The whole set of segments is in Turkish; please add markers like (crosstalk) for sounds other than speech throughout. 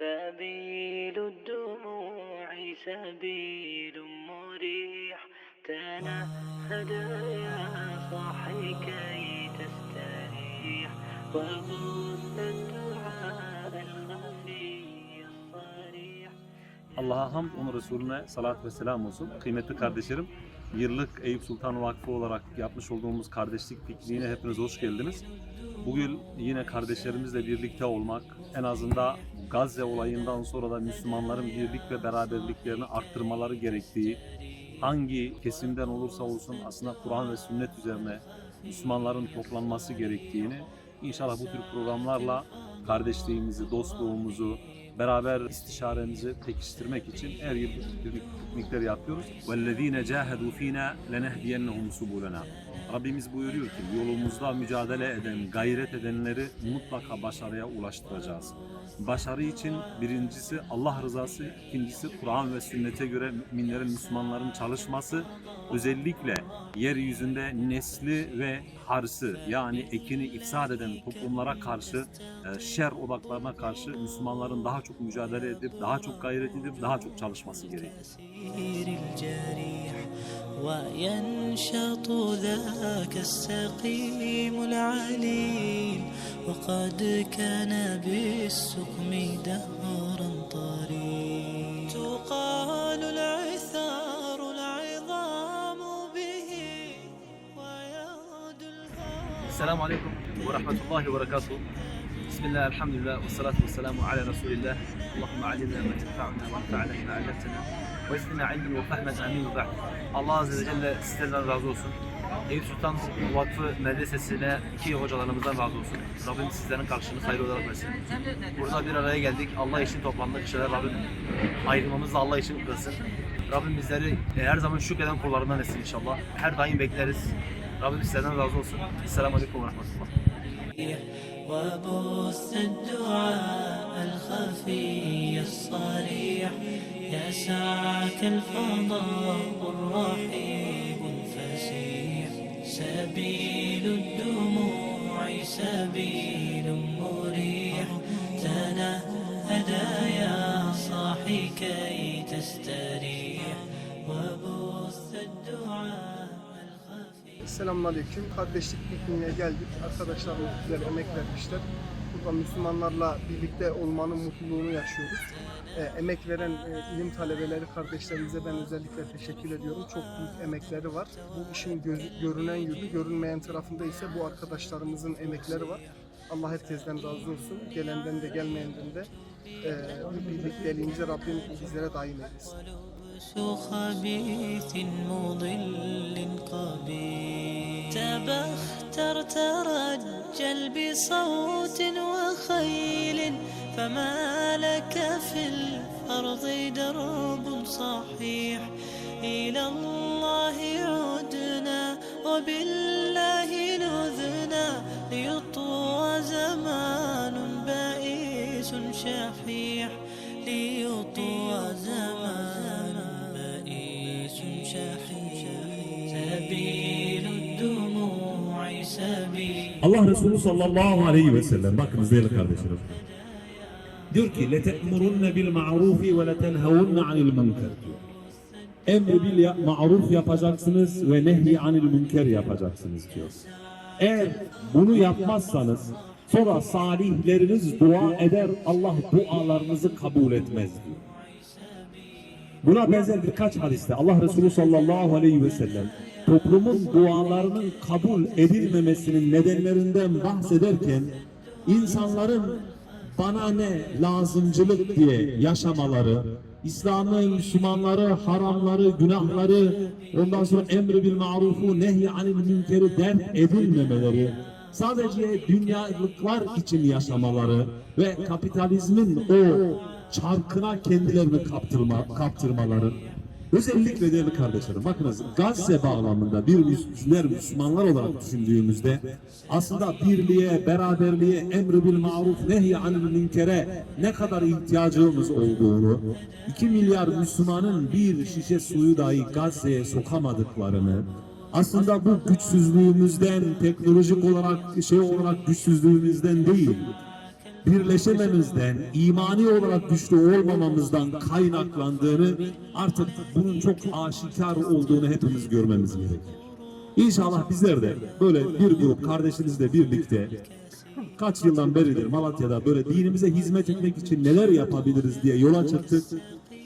سبيل الدموع سبيل مريح تنهد يا صاحي كي تستريح وبث الدعاء الخفي الصريح Allah'a hamd, onun Resulüne salat ve selam olsun. Kıymetli kardeşlerim, yıllık Eyüp Sultan Vakfı olarak yapmış olduğumuz kardeşlik pikniğine hepiniz hoş geldiniz. Bugün yine kardeşlerimizle birlikte olmak, en azından Gazze olayından sonra da Müslümanların birlik ve beraberliklerini arttırmaları gerektiği, hangi kesimden olursa olsun aslında Kur'an ve sünnet üzerine Müslümanların toplanması gerektiğini, inşallah bu tür programlarla kardeşliğimizi, dostluğumuzu, beraber istişaremizi pekiştirmek için her yıl bu tür piknikler yapıyoruz. وَالَّذ۪ينَ جَاهَدُوا ف۪ينَا لَنَهْدِيَنَّهُمْ سُبُولَنَا Rabbimiz buyuruyor ki yolumuzda mücadele eden, gayret edenleri mutlaka başarıya ulaştıracağız. Başarı için birincisi Allah rızası, ikincisi Kur'an ve sünnete göre müminlerin, Müslümanların çalışması, özellikle yeryüzünde nesli ve harsı yani ekini ifsad eden toplumlara karşı, e, şer odaklarına karşı Müslümanların daha çok mücadele edip, daha çok gayret edip, daha çok çalışması gerekir. سير الجريح وينشط ذاك السقيم العليل وقد كان بالسقم دهرا طريق. تقال العثار العظام به ويعود الهوى السلام عليكم ورحمة الله وبركاته. بسم الله الحمد لله والصلاة والسلام على رسول الله. اللهم علمنا ما ينفعنا وانفعنا بما علمتنا وزدنا علما وفهما آمين. وبعد. Allah Azze ve Celle sizlerden razı olsun. Eyüp Sultan Vakfı Medresesi'ne iki hocalarımızdan razı olsun. Rabbim sizlerin karşılığını hayır olarak versin. Burada bir araya geldik. Allah için toplandık. İşte Rabbim ayrılmamız da Allah için kılsın. Rabbim bizleri her zaman şükreden kullarından etsin inşallah. Her daim bekleriz. Rabbim sizlerden razı olsun. Esselamu Aleyküm ve Rahmetullah. وبث الدعاء الخفي الصريح يسعك الفضاء الرحيب الفسيح سبيل الدموع سبيل مريح تنهد يا صاحي كي تستريح وبث الدعاء الخفي Selamünaleyküm. Kardeşlik pikniğine geldik. Arkadaşlarımız güzel emek vermişler. Burada Müslümanlarla birlikte olmanın mutluluğunu yaşıyoruz. Ee, emek veren e, ilim talebeleri kardeşlerimize ben özellikle teşekkür ediyorum. Çok büyük emekleri var. Bu işin göz- görünen yüzü, görünmeyen tarafında ise bu arkadaşlarımızın emekleri var. Allah herkesten razı olsun. Gelenden de gelmeyenden de e, bu birlikteliğimize Rabbim bizlere daim eylesin. لبس خبيث مضل قبيح تبختر ترجل بصوت وخيل فما لك في الأرض درب صحيح. إلى الله عدنا وبالله نذنا. ليطوى زمان بائس شحيح. ليطوى زمان بائس شحيح. سبيل الدموع سبيل Allah Resulü sallallahu aleyhi ve sellem bakınız değerli kardeşlerim. Diyor ki lete'murunne bil ma'rufi ve letenhevunne anil münker diyor. Emri bil ya- ma'ruf yapacaksınız ve nehy anil münker yapacaksınız diyor. Eğer bunu yapmazsanız sonra salihleriniz dua eder Allah dualarınızı kabul etmez diyor. Buna benzer birkaç hadiste Allah Resulü sallallahu aleyhi ve sellem toplumun dualarının kabul edilmemesinin nedenlerinden bahsederken insanların bana ne lazımcılık diye yaşamaları, İslam'ı, Müslümanları, haramları, günahları, ondan sonra emri bil marufu, nehy anil münkeri dert edilmemeleri, sadece dünyalıklar için yaşamaları ve kapitalizmin o çarkına kendilerini kaptırma, kaptırmaları. Özellikle değerli kardeşlerim bakınız Gazze bağlamında bir Müslümanlar, Müslümanlar olarak düşündüğümüzde aslında birliğe, beraberliğe, emri bil maruf, nehy anil münkere ne kadar ihtiyacımız olduğunu, 2 milyar Müslümanın bir şişe suyu dahi Gazze'ye sokamadıklarını, aslında bu güçsüzlüğümüzden, teknolojik olarak, şey olarak güçsüzlüğümüzden değil, birleşememizden, imani olarak güçlü olmamamızdan kaynaklandığını artık bunun çok aşikar olduğunu hepimiz görmemiz gerekir. İnşallah bizler de böyle bir grup kardeşinizle birlikte kaç yıldan beridir Malatya'da böyle dinimize hizmet etmek için neler yapabiliriz diye yola çıktık.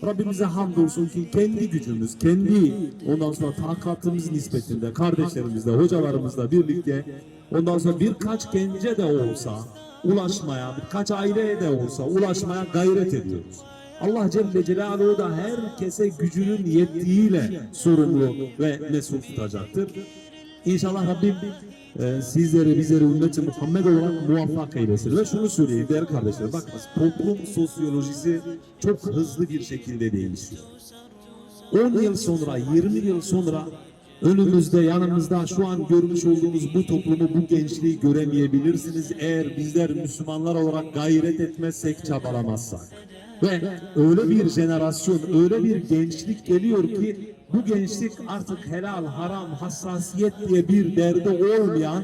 Rabbimize hamdolsun ki kendi gücümüz, kendi ondan sonra takatımız nispetinde kardeşlerimizle, hocalarımızla birlikte ondan sonra birkaç gence de olsa ulaşmaya, birkaç aileye de olsa ulaşmaya gayret ediyoruz. Allah Celle Celaluhu da herkese gücünün yettiğiyle sorumlu ve mesul tutacaktır. İnşallah Rabbim e, sizleri bizleri ümmeti Muhammed olarak muvaffak eylesin. Ve şunu söyleyeyim değerli kardeşler bakınız toplum sosyolojisi çok hızlı bir şekilde değişiyor. 10 yıl sonra 20 yıl sonra önümüzde yanımızda şu an görmüş olduğumuz bu toplumu bu gençliği göremeyebilirsiniz eğer bizler Müslümanlar olarak gayret etmezsek çabalamazsak. Ve öyle bir jenerasyon, öyle bir gençlik geliyor ki bu gençlik artık helal, haram, hassasiyet diye bir derdi olmayan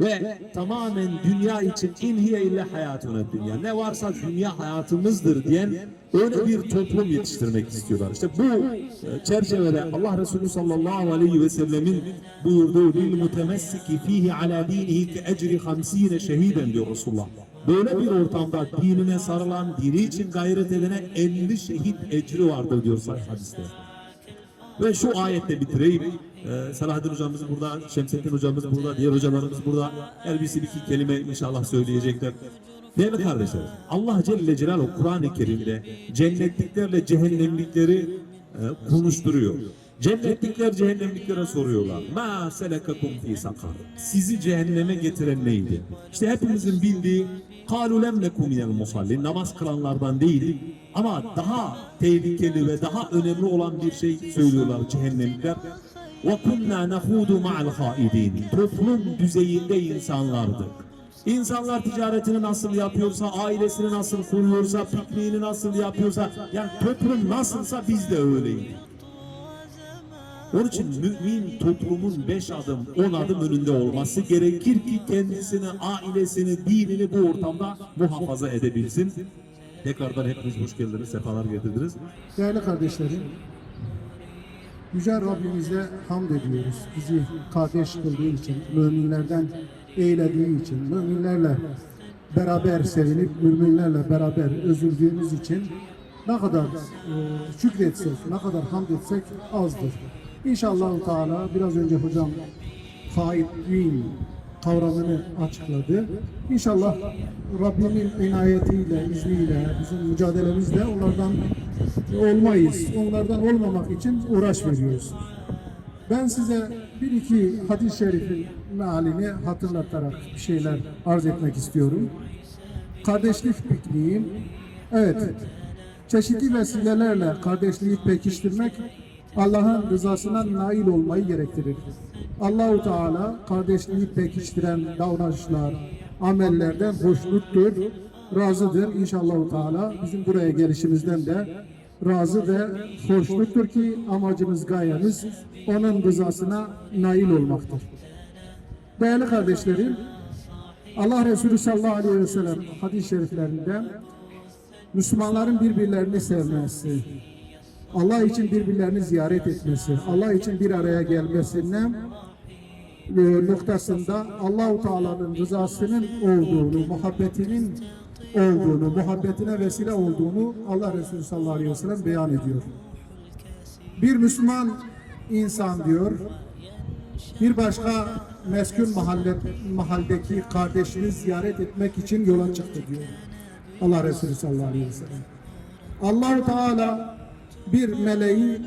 ve tamamen dünya için inhiye ile hayatına dünya. Ne varsa dünya hayatımızdır diyen öyle bir toplum yetiştirmek istiyorlar. İşte bu e, çerçevede Allah Resulü sallallahu aleyhi ve sellemin buyurduğu bil mutemessiki fihi ala dinihi ke ecri hamsine şehiden diyor Resulullah. Böyle bir ortamda dinine sarılan, dini için gayret edene 50 şehit ecri vardır diyor hadiste. Ve şu ayette bitireyim. Ee, Salahaddin hocamız burada, Şemsettin hocamız burada, diğer hocalarımız burada. Her birisi bir iki kelime inşallah söyleyecekler. Değerli kardeşler, Allah Celle Celaluhu Kur'an-ı Kerim'de cennetliklerle cehennemlikleri e, konuşturuyor. Cennetlikler cehennemliklere soruyorlar. Ma selekakum fi sakar. Sizi cehenneme getiren neydi? İşte hepimizin bildiği kalu lem nekum minel musallin. Namaz kılanlardan değil. Ama daha tehlikeli ve daha önemli olan bir şey söylüyorlar cehennemlikler. Ve kunna nahudu ma'al haidin. Toplum düzeyinde insanlardık. İnsanlar ticaretini nasıl yapıyorsa, ailesini nasıl kuruyorsa, pikniğini nasıl yapıyorsa, yani toplum nasılsa biz de öyleydik. Onun için mümin toplumun beş adım, on adım önünde olması gerekir ki kendisini, ailesini, dinini bu ortamda muhafaza edebilsin. Tekrardan hepiniz hoş geldiniz, sefalar getirdiniz. Değerli kardeşlerim, Yüce Rabbimize hamd ediyoruz. Bizi kardeş kıldığı için, müminlerden eylediği için, müminlerle beraber sevinip, müminlerle beraber üzüldüğümüz için ne kadar e, şükretsek, ne kadar hamd etsek azdır. İnşallah Teala biraz önce hocam faidliğin kavramını açıkladı. İnşallah Rabbimin inayetiyle, izniyle, bizim mücadelemizle onlardan olmayız. Onlardan olmamak için uğraş veriyoruz. Ben size bir iki hadis-i şerifin mealini hatırlatarak bir şeyler arz etmek istiyorum. Kardeşlik pikniği, evet, çeşitli vesilelerle kardeşliği pekiştirmek Allah'ın rızasına nail olmayı gerektirir. Allahu Teala kardeşliği pekiştiren davranışlar, amellerden hoşnuttur, razıdır. İnşallah Teala bizim buraya gelişimizden de razı ve hoşnuttur ki amacımız, gayemiz onun rızasına nail olmaktır. Değerli kardeşlerim, Allah Resulü sallallahu aleyhi ve sellem hadis-i şeriflerinde Müslümanların birbirlerini sevmesi, Allah için birbirlerini ziyaret etmesi, Allah için bir araya gelmesinden e, noktasında Allahu Teala'nın rızasının olduğunu, muhabbetinin olduğunu, muhabbetine vesile olduğunu Allah Resulü sallallahu aleyhi ve sellem beyan ediyor. Bir Müslüman insan diyor, bir başka meskun mahalle, mahalledeki kardeşini ziyaret etmek için yola çıktı diyor. Allah Resulü sallallahu aleyhi ve sellem. Allahu Teala bir meleği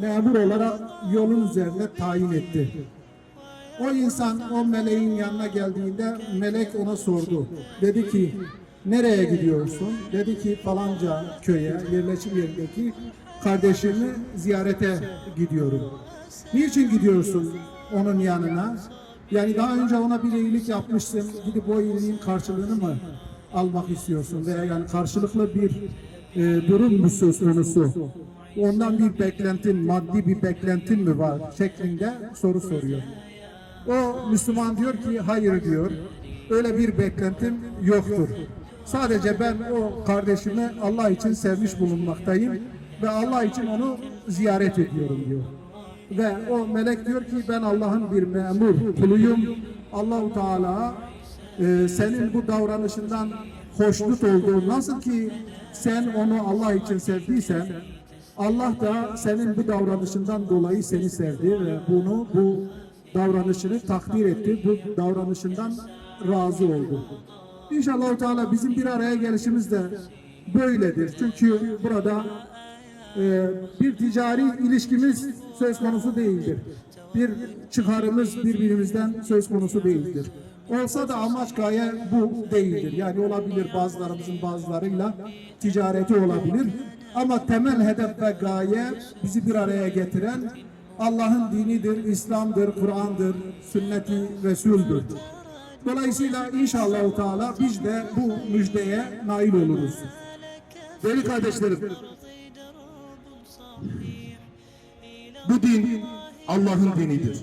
memur olarak yolun üzerine tayin etti. O insan o meleğin yanına geldiğinde melek ona sordu. Dedi ki nereye gidiyorsun? Dedi ki falanca köye yerleşim yerindeki kardeşimi ziyarete gidiyorum. Niçin gidiyorsun onun yanına? Yani daha önce ona bir iyilik yapmışsın. Gidip o iyiliğin karşılığını mı almak istiyorsun? Veya yani karşılıklı bir e, durum mu söz konusu? Ondan bir beklentin, maddi bir beklentin mi var? Şeklinde soru soruyor. O Müslüman diyor ki hayır diyor. öyle bir beklentim yoktur. Sadece ben o kardeşimi Allah için sevmiş bulunmaktayım ve Allah için onu ziyaret ediyorum diyor. Ve o melek diyor ki ben Allah'ın bir memur kuluyum. Allahu Teala e, senin bu davranışından hoşnut olduğu nasıl ki sen onu Allah için sevdiysen Allah da senin bu davranışından dolayı seni sevdi ve bunu bu davranışını takdir etti. Bu davranışından razı oldu. İnşallah Teala bizim bir araya gelişimiz de böyledir. Çünkü burada e, bir ticari ilişkimiz söz konusu değildir. Bir çıkarımız birbirimizden söz konusu değildir. Olsa da amaç gaye bu değildir. Yani olabilir bazılarımızın bazılarıyla ticareti olabilir. Ama temel hedef ve gaye bizi bir araya getiren Allah'ın dinidir, İslam'dır, Kur'an'dır, sünneti Resul'dür. Dolayısıyla inşallah Teala biz de bu müjdeye nail oluruz. Değerli kardeşlerim, bu din Allah'ın dinidir.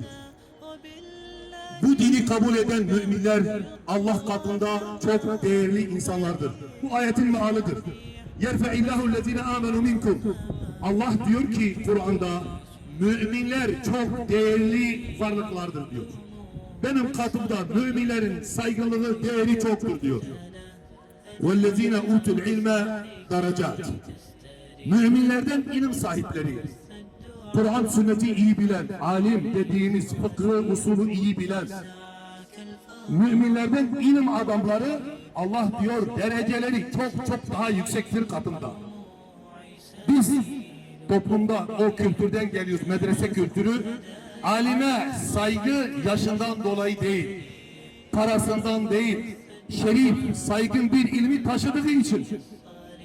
Bu dini kabul eden müminler Allah katında çok değerli insanlardır. Bu ayetin mealidir. Yerfe illahu lezine amenu minkum. Allah diyor ki Kur'an'da müminler çok değerli varlıklardır diyor. Benim katımda müminlerin saygınlığı, değeri çoktur diyor. وَالَّذ۪ينَ اُوتُوا الْعِلْمَ درجات. Müminlerden ilim sahipleri, Kur'an sünneti iyi bilen, alim dediğimiz fıkhı, usulü iyi bilen, müminlerden ilim adamları Allah diyor dereceleri çok çok daha yüksektir katında. Biz toplumda o kültürden geliyoruz, medrese kültürü. Alime saygı yaşından dolayı değil, parasından değil, şerif, saygın bir ilmi taşıdığı için.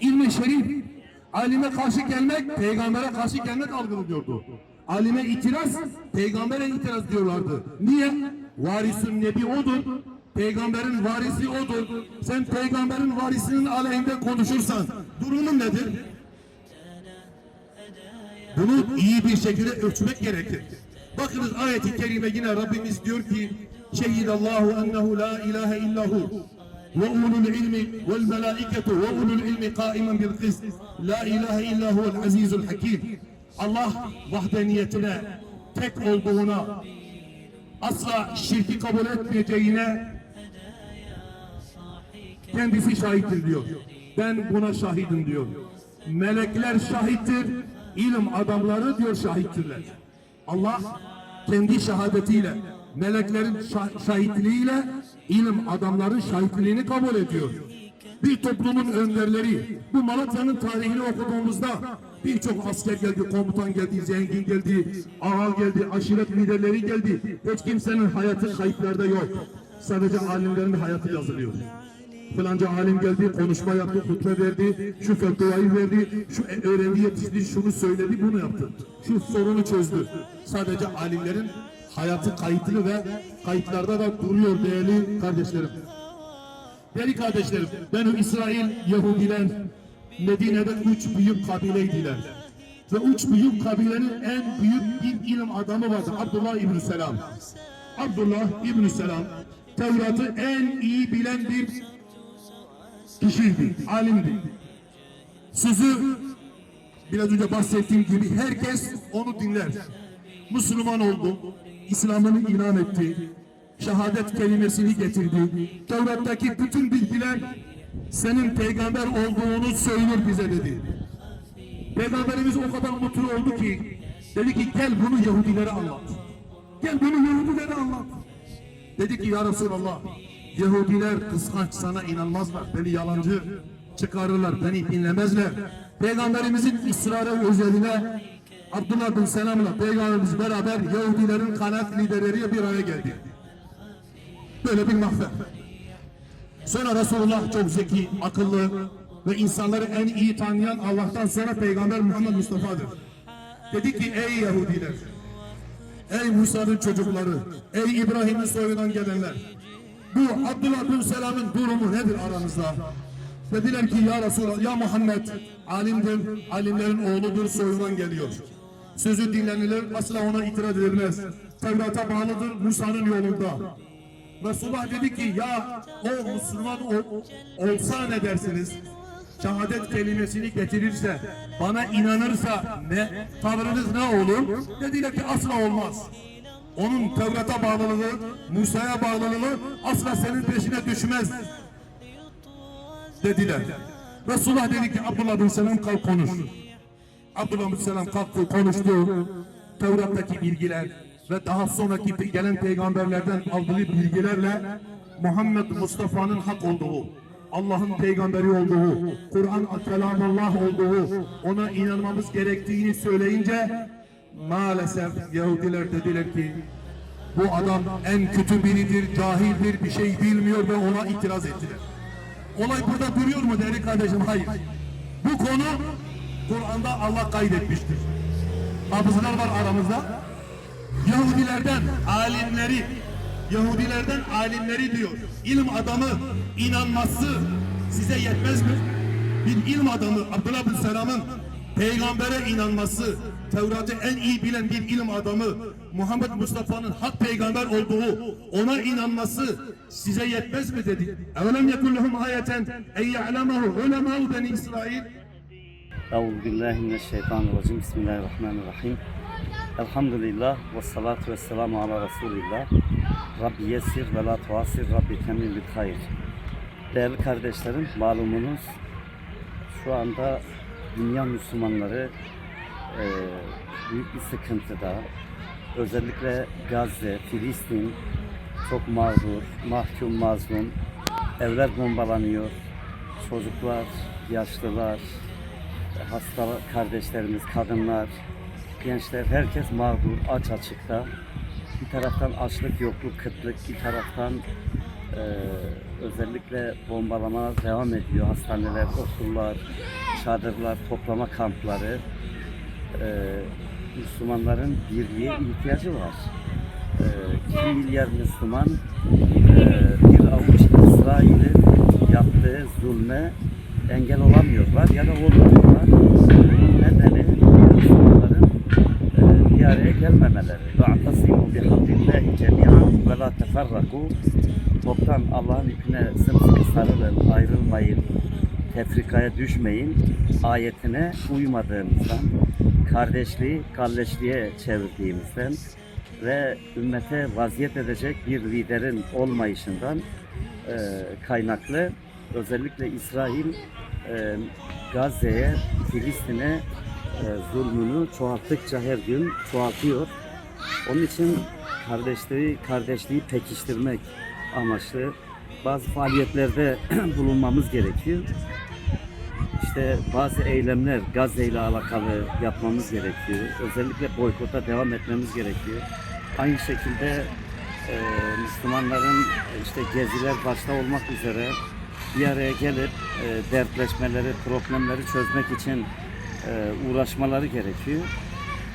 İlmi şerif, alime karşı gelmek, peygambere karşı gelmek algılıyordu. Alime itiraz, peygambere itiraz diyorlardı. Niye? Varisün nebi odur. Peygamberin varisi odur. Sen peygamberin varisinin aleyhinde konuşursan durumun nedir? Bunu iyi bir şekilde ölçmek gerekir. Bakınız ayeti kerime yine Rabbimiz diyor ki Şehidallahu ennehu la ilahe illahu ve ulul ilmi vel melaiketu ve ulul ilmi kaimen bil kist la ilahe illa huvel azizul hakim Allah vahdeniyetine tek olduğuna asla şirki kabul etmeyeceğine kendisi şahittir diyor. Ben buna şahidim diyor. Melekler şahittir, ilim adamları diyor şahittirler. Allah kendi şehadetiyle, meleklerin şah- şahitliğiyle ilim adamların şahitliğini kabul ediyor. Bir toplumun önderleri, bu Malatya'nın tarihini okuduğumuzda birçok asker geldi, komutan geldi, zengin geldi, ağa geldi, aşiret liderleri geldi. Hiç kimsenin hayatı kayıtlarda yok. Sadece alimlerin hayatı yazılıyor. Falanca alim geldi, konuşma yaptı, hutbe verdi, şu fetvayı verdi, şu e- öğrenci yetişti, şunu söyledi, bunu yaptı. Şu sorunu çözdü. Sadece alimlerin hayatı kayıtlı ve kayıtlarda da duruyor değerli kardeşlerim. Değerli kardeşlerim, Benu İsrail Yahudiler Medine'de üç büyük kabileydiler. Ve üç büyük kabilenin en büyük bir ilim adamı vardı. Abdullah İbn Selam. Abdullah İbn Selam Tevrat'ı en iyi bilen bir kişiydi, alimdi. Sözü biraz önce bahsettiğim gibi herkes onu dinler. Müslüman oldu, İslam'ını ilan etti, şehadet kelimesini getirdi. Tevrat'taki bütün bilgiler senin peygamber olduğunu söylüyor bize dedi. Peygamberimiz o kadar mutlu oldu ki dedi ki gel bunu Yahudilere anlat. Gel bunu Yahudilere anlat. Dedi ki ya Resulallah Yahudiler kıskanç sana inanmazlar. Beni yalancı çıkarırlar. Beni dinlemezler. Peygamberimizin ısrarı üzerine Abdullah bin Selam'la Peygamberimiz beraber Yahudilerin kanaat liderleriyle bir araya geldi. Böyle bir mahfer. Sonra Resulullah çok zeki, akıllı ve insanları en iyi tanıyan Allah'tan sonra Peygamber Muhammed Mustafa'dır. Dedi ki ey Yahudiler, ey Musa'nın çocukları, ey İbrahim'in soyundan gelenler, bu Abdullah bin Selam'ın durumu nedir aranızda? Dediler ki ya Resulallah, ya Muhammed alimdir, alimlerin oğludur, soyundan geliyor. Sözü dinlenilir, asla ona itiraz edilmez. Tevrat'a bağlıdır, Musa'nın yolunda. Resulullah dedi ki ya o Müslüman ol, olsa ne dersiniz? Şehadet kelimesini getirirse, bana inanırsa ne tavrınız ne olur? Dediler ki asla olmaz. Onun Tevrat'a bağlılığı, Musa'ya bağlılığı asla senin peşine düşmez dediler. Resulullah dedi ki Abdullah bin Selam kalk konuş. Abdullah bin Selam kalktı konuştu. Tevrat'taki bilgiler ve daha sonraki gelen peygamberlerden aldığı bilgilerle Muhammed Mustafa'nın hak olduğu, Allah'ın peygamberi olduğu, Kur'an kelamullah olduğu, ona inanmamız gerektiğini söyleyince maalesef Yahudiler dediler ki bu adam en kötü biridir, cahildir, bir şey bilmiyor ve ona itiraz ettiler. Olay burada duruyor mu değerli kardeşim? Hayır. Bu konu Kur'an'da Allah kaydetmiştir. Hafızlar var aramızda. Yahudilerden alimleri, Yahudilerden alimleri diyor. İlim adamı inanması size yetmez mi? Bir ilim adamı Abdullah bin Selam'ın peygambere inanması, Tevrat'ı en iyi bilen bir ilim adamı Muhammed Mustafa'nın hak peygamber olduğu ona inanması size yetmez mi dedi. Evelem yekullehum ayeten en ya'lemahu ulemâhu beni İsrail Euzu billahi mineşşeytanirracim. Bismillahirrahmanirrahim. Elhamdülillah ve salatu ve selamu ala Resulillah. Rabbi yessir ve la tuasir Rabbi temin bil hayır. Değerli kardeşlerim, malumunuz şu anda dünya Müslümanları e, büyük bir sıkıntıda. Özellikle Gazze, Filistin çok mağdur, mahkum, mazlum. Evler bombalanıyor. Çocuklar, yaşlılar, hasta kardeşlerimiz, kadınlar, gençler, herkes mağdur, aç açıkta. Bir taraftan açlık, yokluk, kıtlık, bir taraftan eee, özellikle bombalama devam ediyor. Hastaneler, okullar, çadırlar, toplama kampları Eee, Müslümanların birliğe ihtiyacı var. Eee 2 milyar Müslüman eee, bir avuç İsrail'in yaptığı zulme engel olamıyorlar ya da olmuyorlar. Bunun nedeni Müslümanların e, bir araya gelmemeleri. وَاَعْتَصِمُوا بِحَبِّ اللّٰهِ جَمِيعًا وَلَا تَفَرَّقُوا Toptan Allah'ın ipine sımsıkı sarılın, ayrılmayın, tefrikaya düşmeyin ayetine uymadığımızdan, kardeşliği kalleşliğe çevirdiğimizden ve ümmete vaziyet edecek bir liderin olmayışından e, kaynaklı özellikle İsrail e, Gazze'ye, Filistin'e e, zulmünü çoğalttıkça her gün çoğaltıyor. Onun için kardeşliği, kardeşliği pekiştirmek amaçlı bazı faaliyetlerde (clears throat) bulunmamız gerekiyor. İşte bazı eylemler Gazze ile alakalı yapmamız gerekiyor. Özellikle boykota devam etmemiz gerekiyor. Aynı şekilde e, Müslümanların işte geziler başta olmak üzere bir araya gelip e, dertleşmeleri, problemleri çözmek için e, uğraşmaları gerekiyor.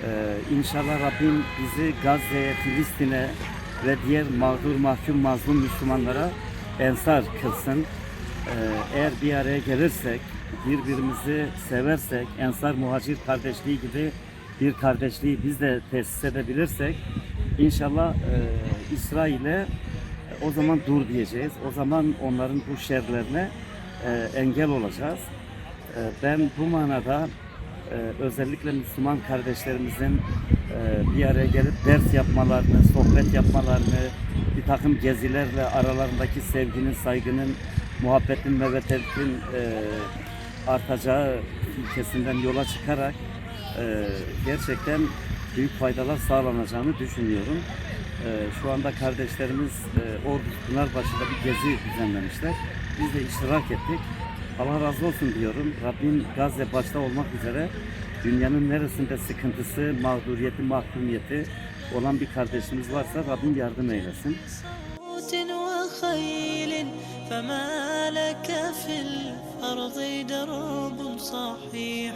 E, İnşallah Rabbim bizi Gazze'ye, Filistin'e ve diğer mağdur, mahkum, mazlum Müslümanlara ensar kılsın. E, eğer bir araya gelirsek, birbirimizi seversek, ensar muhacir kardeşliği gibi bir kardeşliği biz de tesis edebilirsek, inşallah e, İsrail'e o zaman dur diyeceğiz. O zaman onların bu şerlerine e, engel olacağız. E, ben bu manada e, özellikle Müslüman kardeşlerimizin e, bir araya gelip ders yapmalarını, sohbet yapmalarını, bir takım gezilerle aralarındaki sevginin, saygının, muhabbetin, mevetetin e, artacağı ilkesinden yola çıkarak e, gerçekten büyük faydalar sağlanacağını düşünüyorum. Ee, şu anda kardeşlerimiz e, Ordu Pınarbaşı'da bir gezi düzenlemişler. Biz de iştirak ettik. Allah razı olsun diyorum. Rabbim Gazze başta olmak üzere dünyanın neresinde sıkıntısı, mağduriyeti, mahkumiyeti olan bir kardeşimiz varsa Rabbim yardım eylesin. فما لك في الأرض درب صحيح.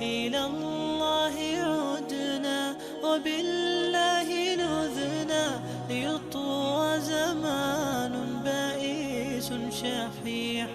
إلى الله عدنا وبالله نذنا. ليطوى زمان بائس شحيح.